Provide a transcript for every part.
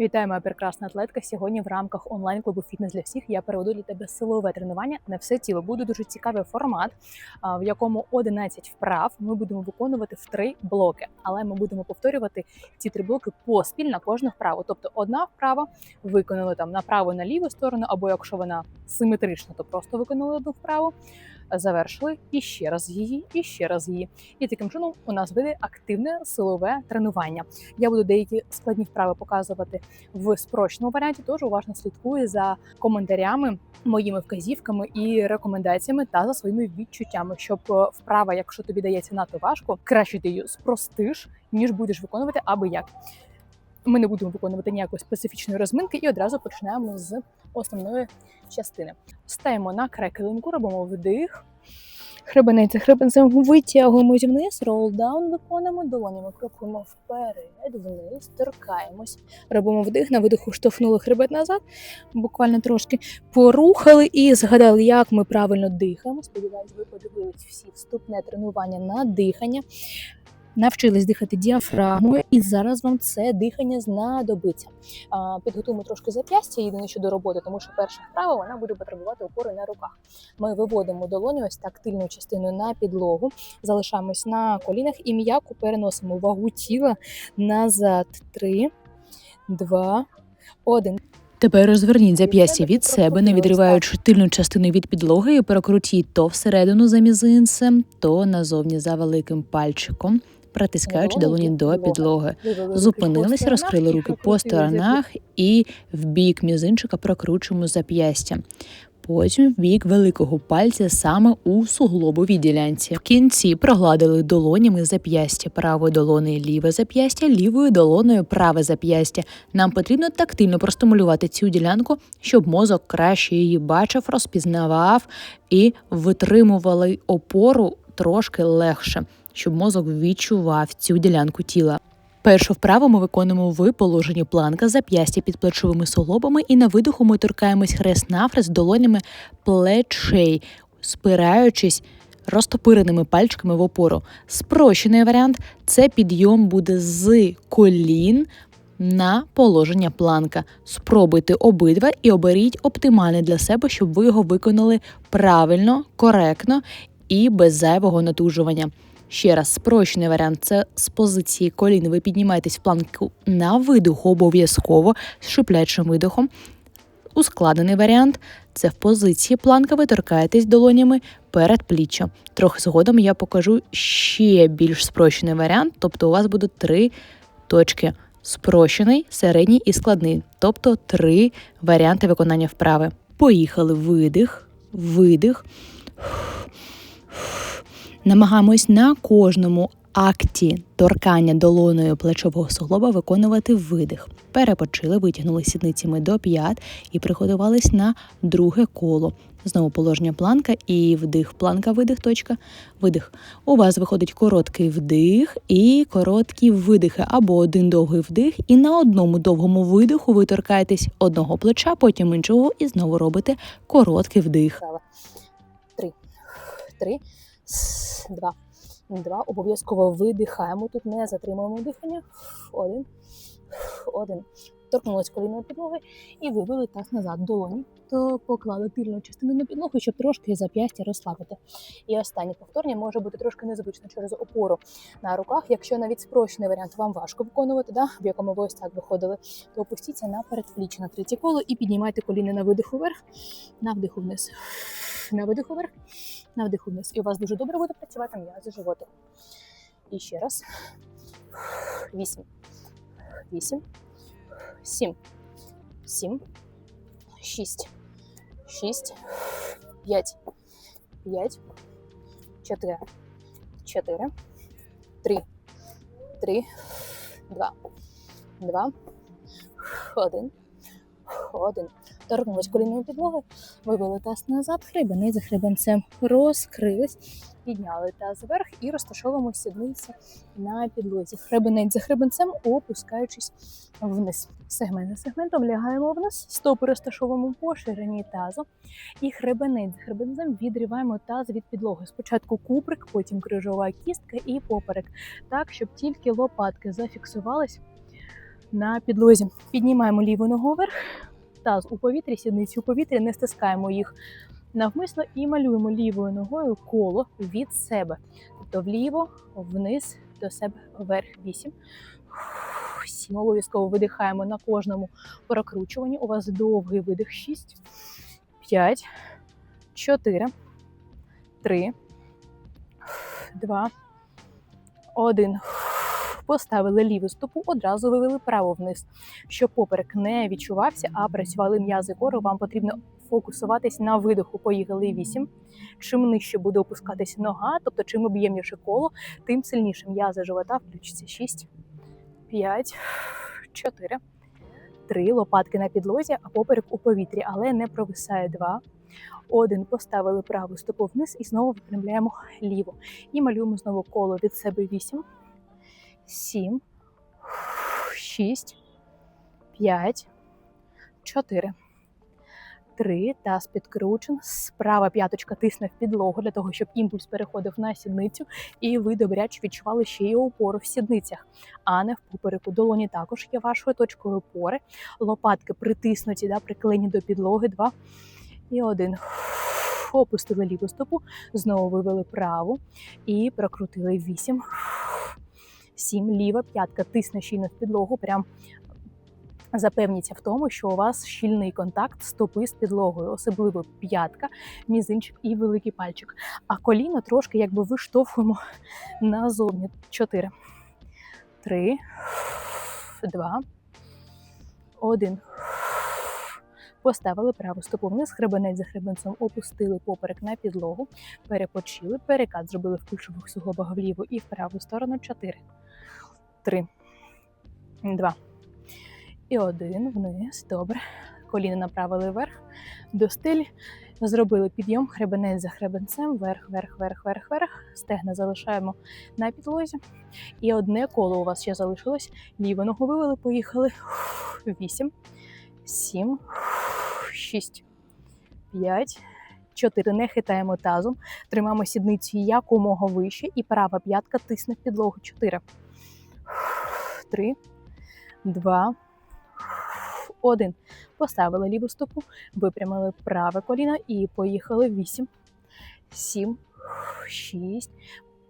Вітаю, моя прекрасна атлетка. Сьогодні в рамках онлайн-клубу Фітнес для всіх я переведу для тебе силове тренування на все тіло. Буде дуже цікавий формат, в якому 11 вправ ми будемо виконувати в три блоки. Але ми будемо повторювати ці три блоки поспіль на кожну вправу. Тобто одна вправа виконали там направо на ліву сторону, або якщо вона симетрична, то просто виконали одну вправу. Завершили і ще раз її, і ще раз її. І таким чином у нас буде активне силове тренування. Я буду деякі складні вправи показувати в спрощеному варіанті. Тож уважно слідкую за коментарями, моїми вказівками і рекомендаціями та за своїми відчуттями, щоб е, вправа, якщо тобі дається надто важко, краще ти її спростиш, ніж будеш виконувати аби як. Ми не будемо виконувати ніякої специфічної розминки і одразу починаємо з основної частини. Стаємо на край килимку, робимо вдих. Хребенець хребенцем витягуємось вниз, ролдаун виконуємо, долонями крокуємо вперед, вниз, торкаємось. Робимо вдих, на видиху штовхнули хребет назад, буквально трошки порухали і згадали, як ми правильно дихаємо. Сподіваюсь, ви подивились всі вступне тренування на дихання. Навчились дихати діафрагмою, і зараз вам це дихання знадобиться. Підготуємо трошки зап'ястя, єдине що до роботи, тому що перша вправа вона буде потребувати опори на руках. Ми виводимо долоню ось так тильною частиною на підлогу, залишаємось на колінах і м'яко переносимо вагу тіла назад. Три, два, один. Тепер розверніть зап'ястя від себе, не відриваючи тильну частину від підлоги, і перекрутіть то всередину за мізинцем, то назовні за великим пальчиком, притискаючи долоні до підлоги. Зупинились, розкрили руки по сторонах і в бік мізинчика прокручуємо зап'ястя. Потім в бік великого пальця саме у суглобовій ділянці. В кінці прогладили долонями зап'ястя правою долоною ліве зап'ястя, лівою долоною праве зап'ястя. Нам потрібно тактильно простимулювати цю ділянку, щоб мозок краще її бачив, розпізнавав і витримували опору трошки легше, щоб мозок відчував цю ділянку тіла. Першу вправу ми виконуємо в положенні планка, зап'ястя під плечовими суглобами, і на видиху ми торкаємось хрест-навхрест долонями плечей, спираючись розтопиреними пальчиками в опору. Спрощений варіант це підйом буде з колін на положення планка. Спробуйте обидва і оберіть оптимальне для себе, щоб ви його виконали правильно, коректно і без зайвого натужування. Ще раз, спрощений варіант це з позиції колін. Ви піднімаєтесь в планку на видиху обов'язково з шиплячим видихом. Ускладнений варіант це в позиції планка. Ви торкаєтесь долонями перед пліччям. Трохи згодом я покажу ще більш спрощений варіант, тобто у вас будуть три точки: спрощений, середній і складний, тобто три варіанти виконання вправи. Поїхали видих, видих. Намагаємось на кожному акті торкання долоною плечового суглоба виконувати видих. Перепочили, витягнули сідницями до п'ят і приготувались на друге коло. Знову положення планка і вдих, планка, видих, точка, видих. У вас виходить короткий вдих і короткі видихи, або один довгий вдих, і на одному довгому видиху ви торкаєтесь одного плеча, потім іншого, і знову робите короткий вдих. Три. Три. Два. Два. Обов'язково видихаємо. Тут не затримуємо дихання. Один. Один. Торкнулись коліною підлоги і вивели таз назад. Долоні. То поклали тильну частину на підлогу, щоб трошки зап'ястя розслабити. І останнє повторення може бути трошки незвично через опору на руках. Якщо навіть спрощений варіант вам важко виконувати, да, в якому ви ось так виходили, то опустіться на передпліччя на третє коло і піднімайте коліни на видиху вверх, на вдиху вниз. На видиху вверх, на вдиху вниз. І у вас дуже добре буде працювати м'язи животу. І ще раз. Вісім. Вісім. Сім. Сім. Шість. Шість. П'ять. П'ять. Чотири. Чотири. Три. Три. Два. Два. Один. Один. Торкнулись коліною підлоги, вивели таз назад, хребенець за хребенцем розкрились, підняли таз вверх і розташовуємо сідниці на підлозі. Хребенець за хребенцем, опускаючись вниз. Сегмент за сегментом лягаємо вниз, стопи розташовуємо по ширині тазу. І хребенець за хребенцем відриваємо таз від підлоги. Спочатку куприк, потім крижова кістка і поперек. Так, щоб тільки лопатки зафіксувались на підлозі. Піднімаємо ліву ногу вверх, таз у повітрі, сідниці у повітрі, не стискаємо їх навмисно і малюємо лівою ногою коло від себе. Тобто вліво, вниз, до себе, вверх. Вісім. Сім. Обов'язково видихаємо на кожному прокручуванні. У вас довгий видих. Шість, п'ять, чотири, три, два, один. Поставили ліву стопу, одразу вивели праву вниз, щоб поперек не відчувався, а працювали м'язи кору. Вам потрібно фокусуватись на видиху. Поїхали вісім. Чим нижче буде опускатися нога, тобто чим об'ємніше коло, тим сильніше м'язи живота включаться. Шість, п'ять, чотири, три. Лопатки на підлозі, а поперек у повітрі, але не провисає два. Один поставили праву стопу вниз і знову випрямляємо ліву. І малюємо знову коло від себе вісім сім, шість, п'ять, чотири, три. Таз підкручен. Справа п'яточка тисне в підлогу для того, щоб імпульс переходив на сідницю, і ви добряче відчували ще й опору в сідницях, а не в попереку. Долоні також є вашою точкою опори. Лопатки притиснуті, да, приклеєні до підлоги. Два і один. Опустили ліву стопу, знову вивели праву і прокрутили вісім. Сім, ліва п'ятка тисне щільно в підлогу. Прям запевніться в тому, що у вас щільний контакт стопи з підлогою, особливо п'ятка, мізинчик і великий пальчик. А коліно трошки якби виштовхуємо назовні. Чотири, три, два, один. Поставили праву стопу вниз, хребенець за хребенцем опустили поперек на підлогу, перепочили, перекат зробили в кульшових суглобах вліву і в праву сторону. Чотири, три, два і один вниз. Добре. Коліна направили вверх до стилі. Зробили підйом, хребенець за хребенцем, вверх, вверх, вверх, вверх, вверх. Стегна залишаємо на підлозі. І одне коло у вас ще залишилось. Ліву ногу вивели, поїхали. Вісім, сім, шість, п'ять, чотири. Не хитаємо тазом. Тримаємо сідницю якомога вище. І права п'ятка тисне в підлогу. Чотири, три, два, один. Поставили ліву стопу, випрямили праве коліно і поїхали. Вісім, сім, шість.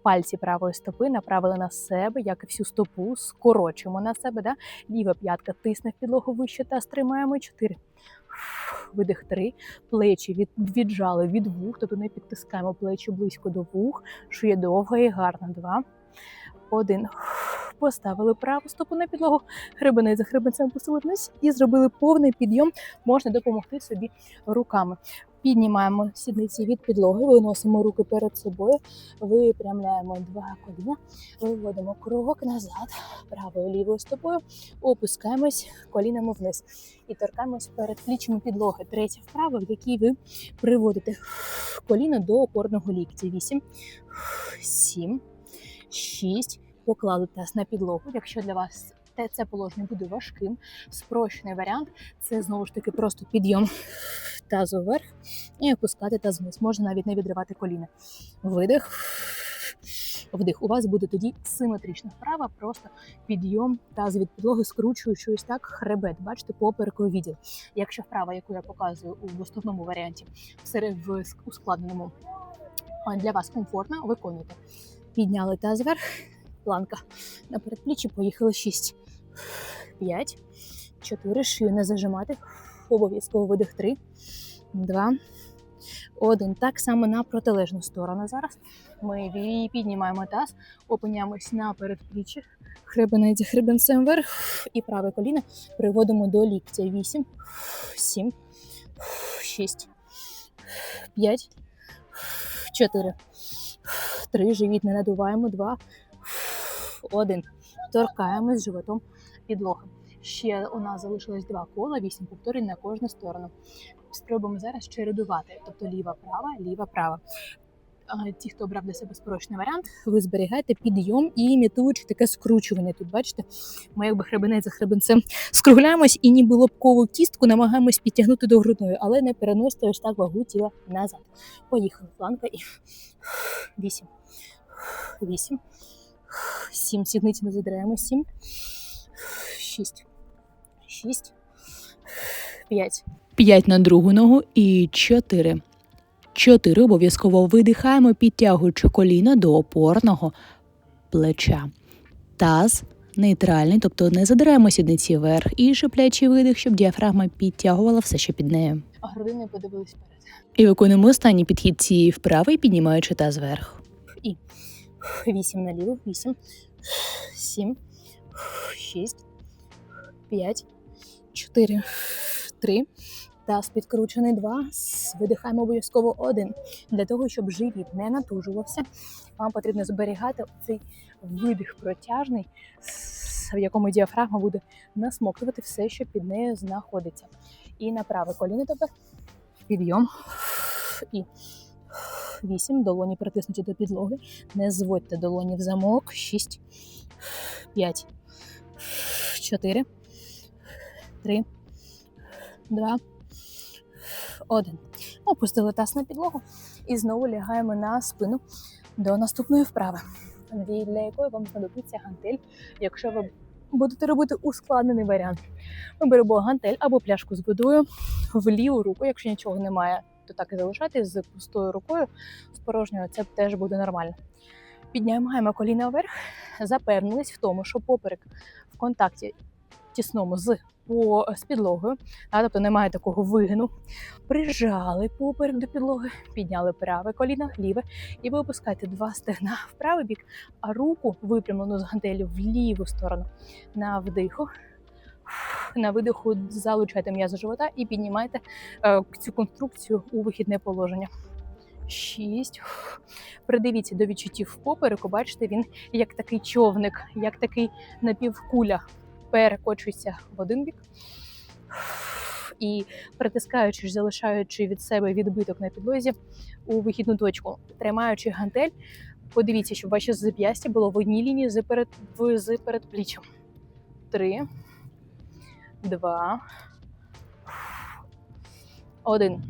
Пальці правої стопи направили на себе, як і всю стопу, скорочуємо на себе. Да? Ліва п'ятка тисне в підлогу вище та стримаємо. Чотири. Видих три. Плечі від, віджали від вух, тобто не підтискаємо плечі близько до вух. Шия довга і гарна. Два. Один. Поставили праву стопу на підлогу, хребенець за хребенцем пустили вниз і зробили повний підйом. Можна допомогти собі руками. Піднімаємо сідниці від підлоги, виносимо руки перед собою, випрямляємо два коліна, виводимо крок назад, правою лівою стопою, опускаємось колінами вниз і торкаємось перед плічами підлоги. Третя вправа, в якій ви приводите коліно до опорного ліктя. Вісім, сім, шість. Поклали таз на підлогу. Якщо для вас це положення буде важким, спрощений варіант це знову ж таки просто підйом тазу вверх і опускати таз вниз. Можна навіть не відривати коліна. Видих, вдих. У вас буде тоді симетрична вправа, просто підйом тазу від підлоги, скручуючи ось так хребет. Бачите, поперековий відділ. Якщо вправа, яку я показую у основному варіанті, в ускладненому для вас комфортно, виконуйте. Підняли таз вверх, планка. На передпліччі, поїхали 6, 5, 4, шию не зажимати, обов'язково видих. 3, 2, 1. Так само на протилежну сторону зараз. Ми піднімаємо таз, опиняємось на передпліччі, хребенець хребенцем вверх. І праве коліно приводимо до ліктя. 8, 7, 6, 5, 4, 3, живіт не надуваємо, 2, один. Торкаємось животом підлоги. Ще у нас залишилось два кола, вісім повторень на кожну сторону. Спробуємо зараз чередувати, тобто ліва, права, ліва, права. Ті, хто обрав для себе спрощений варіант, ви зберігаєте підйом і імітуючи таке скручування. Тут бачите, ми якби хребенець за хребенцем скругляємось і ніби лобкову кістку намагаємось підтягнути до грудної, але не переносите ось так вагу тіла назад. Поїхали. Планка і вісім. Вісім. Сім. Сідниці не задираємо. Сім. Шість. Шість. П'ять. 5 на другу ногу і 4. 4 обов'язково видихаємо, підтягуючи коліна до опорного плеча. Таз нейтральний, тобто не задираємо сідниці вверх і шиплячий видих, щоб діафрагма підтягувала все, що під нею. А грудини подивились вперед. І виконуємо останній підхід цієї вправи, піднімаючи таз вверх. Вісім наліво. Вісім. Сім. Шість. П'ять. Чотири. Три. Таз підкручений два. Видихаємо обов'язково один. Для того, щоб живіт не натужувався, вам потрібно зберігати цей видих протяжний, в якому діафрагма буде насмоктувати все, що під нею знаходиться. І на праве коліно тепер. Підйом. І вісім. Долоні притиснуті до підлоги. Не зводьте долоні в замок. Шість, п'ять, чотири, три, два, один. Опустили таз на підлогу і знову лягаємо на спину до наступної вправи, для якої вам знадобиться гантель, якщо ви будете робити ускладнений варіант. Ми беремо гантель або пляшку з водою в ліву руку, якщо нічого немає, то так і залишати з пустою рукою, з порожньою, це теж буде нормально. Піднімаємо коліна вверх, запевнились в тому, що поперек в контакті тісному з, по, з підлогою, а, тобто немає такого вигину. Прижали поперек до підлоги, підняли праве коліно, ліве, і ви опускаєте два стегна в правий бік, а руку випрямлену з гантелі в ліву сторону. На вдиху. На видиху залучайте м'язи живота і піднімайте е, цю конструкцію у вихідне положення. Шість. Придивіться до відчуттів попереку. Бачите, він як такий човник, як такий напівкуля перекочується в один бік. І притискаючи, залишаючи від себе відбиток на підлозі у вихідну точку, тримаючи гантель, подивіться, щоб ваше зап'ястя було в одній лінії з передпліччям. Три, два, один.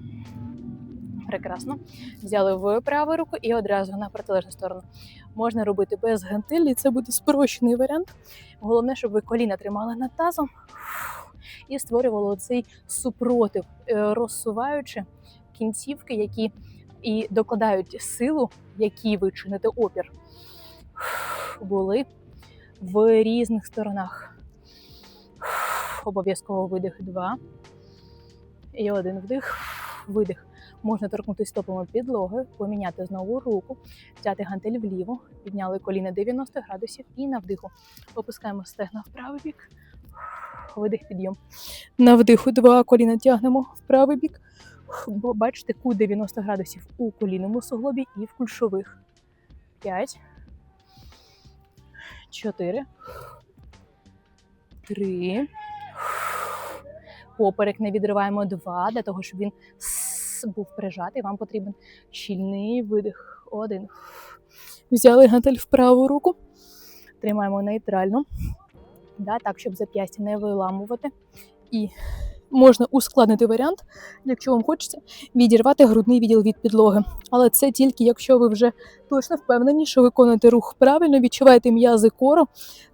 Прекрасно. Взяли в праву руку і одразу на протилежну сторону. Можна робити без гантелі, це буде спрощений варіант. Головне, щоб ви коліна тримали над тазом і створювали цей супротив, е, розсуваючи кінцівки, які і докладають силу, які ви чините опір, були в різних сторонах. Обов'язково видих два. І один вдих, видих. Можна торкнутися стопами підлоги, поміняти знову руку, взяти гантель вліво, підняли коліна 90 градусів і на вдиху. Опускаємо стегна в правий бік, видих, підйом. На вдиху два коліна тягнемо в правий бік. Бачите, кут 90 градусів у колінному суглобі і в кульшових. 5, 4, 3, Поперек не відриваємо два, для того, щоб він був прижатий. Вам потрібен щільний видих. Один. Взяли гантель в праву руку. Тримаємо нейтрально. Да, так, щоб зап'ястя не виламувати. І можна ускладнити варіант, якщо вам хочеться, відірвати грудний відділ від підлоги. Але це тільки якщо ви вже точно впевнені, що виконуєте рух правильно, відчуваєте м'язи кору,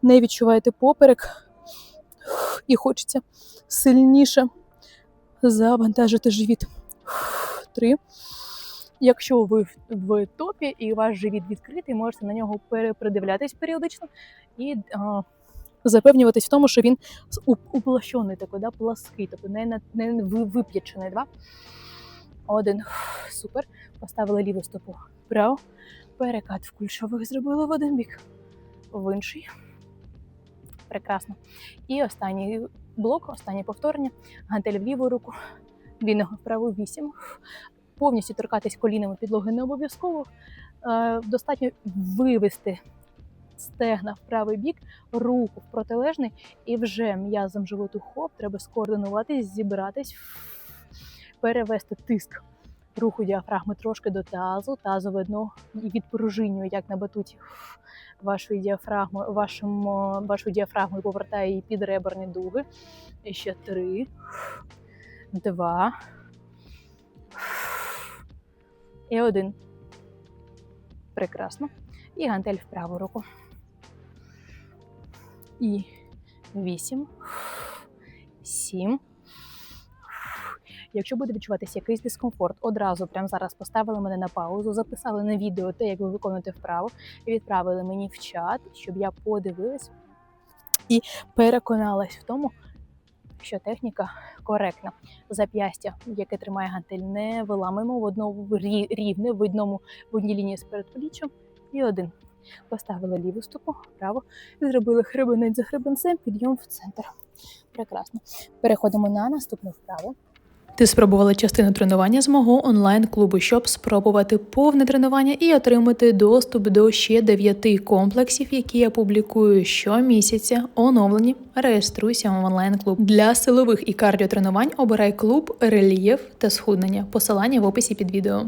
не відчуваєте поперек і хочеться сильніше завантажити живіт. Три. Якщо ви в- топі і ваш живіт відкритий, можете на нього перепридивлятись періодично і а, запевнюватись в тому, що він уплощений такий, да, плаский, тобто не, не вип'ячений. Два. Один. Супер. Поставили ліву стопу вправо. Перекат в кульшових зробили в один бік, в інший. Прекрасно. І останній блок, останнє повторення. Гантель в ліву руку, дві ноги в вісім. Повністю торкатись колінами підлоги не обов'язково. Е, Достатньо вивести стегна в правий бік, руку в протилежний, і вже м'язом животу хоп, треба скоординуватись, зібратись, перевести тиск руху діафрагми трошки до тазу, тазове дно і відпружинює, як на батуті вашої діафрагми, вашим, о, вашу діафрагму і повертає її під реберні дуги. І ще три, два. І один. Прекрасно. І гантель в праву руку. І вісім, сім. Якщо буде відчуватися якийсь дискомфорт, одразу прямо зараз поставили мене на паузу, записали на відео те, як ви виконуєте вправу, і відправили мені в чат, щоб я подивилась і переконалась в тому, що техніка коректна. Зап'ястя, яке тримає гантель, не виламуємо в одному рівне, в одному в одній лінії з передпліччям і один. Поставили ліву стопу, праву, і зробили хребенець за хребенцем, підйом в центр. Прекрасно. Переходимо на наступну вправу. Ти спробувала частину тренування з мого онлайн-клубу, щоб спробувати повне тренування і отримати доступ до ще дев'яти комплексів, які я публікую щомісяця. Оновлені. Реєструйся в онлайн-клуб. Для силових і кардіотренувань обирай клуб, рельєф та схуднення. Посилання в описі під відео.